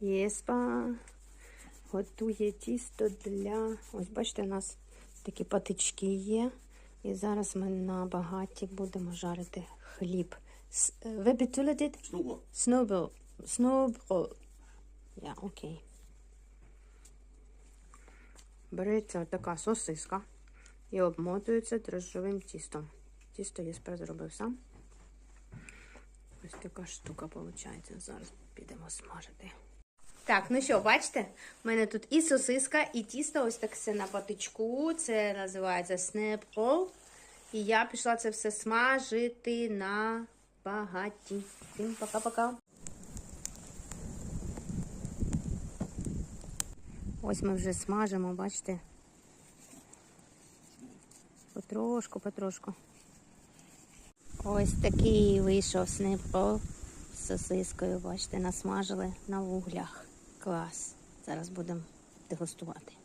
Єспа готує тісто для. Ось бачите, у нас такі патички є. І зараз ми на багаті будемо жарити хліб. Е, Ви. Snowball. Snowball. Ja, окей. Береться така сосиска і обмотується дрожжовим тістом. Тісто Єспер зробив сам. Ось така штука виходить. Зараз підемо смажити. Так, ну що, бачите? У мене тут і сосиска, і тісто ось так все на патичку. Це називається снеп рол. І я пішла це все смажити на багаті. Всім пока-пока. Ось ми вже смажимо, бачите? Потрошку, потрошку. Ось такий вийшов снипрол з сосискою, бачите, насмажили на вуглях. Клас. Зараз будемо дегустувати.